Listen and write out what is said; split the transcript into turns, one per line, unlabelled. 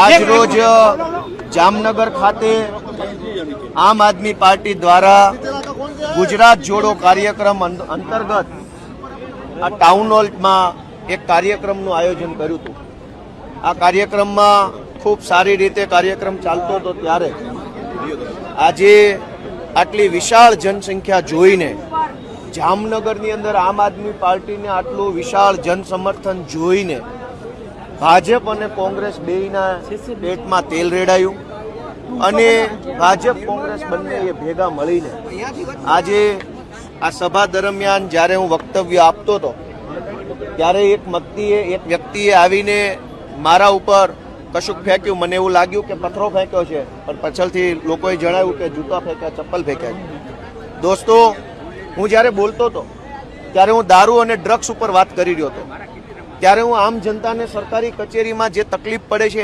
આજ રોજ જામનગર ખાતે આમ આદમી પાર્ટી દ્વારા ગુજરાત જોડો કાર્યક્રમ અંતર્ગત આ ટાઉન હોલમાં એક કાર્યક્રમનું આયોજન કર્યું હતું. આ કાર્યક્રમમાં ખૂબ સારી રીતે કાર્યક્રમ ચાલતો હતો ત્યારે. આજે આટલી વિશાળ જનસંખ્યા જોઈને જામનગરની અંદર આમ આદમી પાર્ટીને આટલું વિશાળ જનસમર્થન જોઈને ભાજપ અને કોંગ્રેસ બેયના પેટમાં તેલ રેડાયું અને ભાજપ કોંગ્રેસ બંને એ ભેગા મળીને આજે આ સભા દરમિયાન જ્યારે હું વક્તવ્ય આપતો હતો, ત્યારે એક વ્યક્તિએ એક વ્યક્તિએ આવીને મારા ઉપર કશુંક ફેંક્યું. મને એવું લાગ્યું કે પથરો ફેંક્યો છે, પણ પછલથી લોકોએ જણાવ્યું કે જૂતા ફેંક્યા, ચપ્પલ ફેંક્યા છે. દોસ્તો, હું જ્યારે બોલતો હતો, ત્યારે હું દારૂ અને ડ્રગ્સ ઉપર વાત કરી રહ્યો હતો. ત્યારે હું આમ જનતાને સરકારી કચેરીમાં જે તકલીફ પડે છે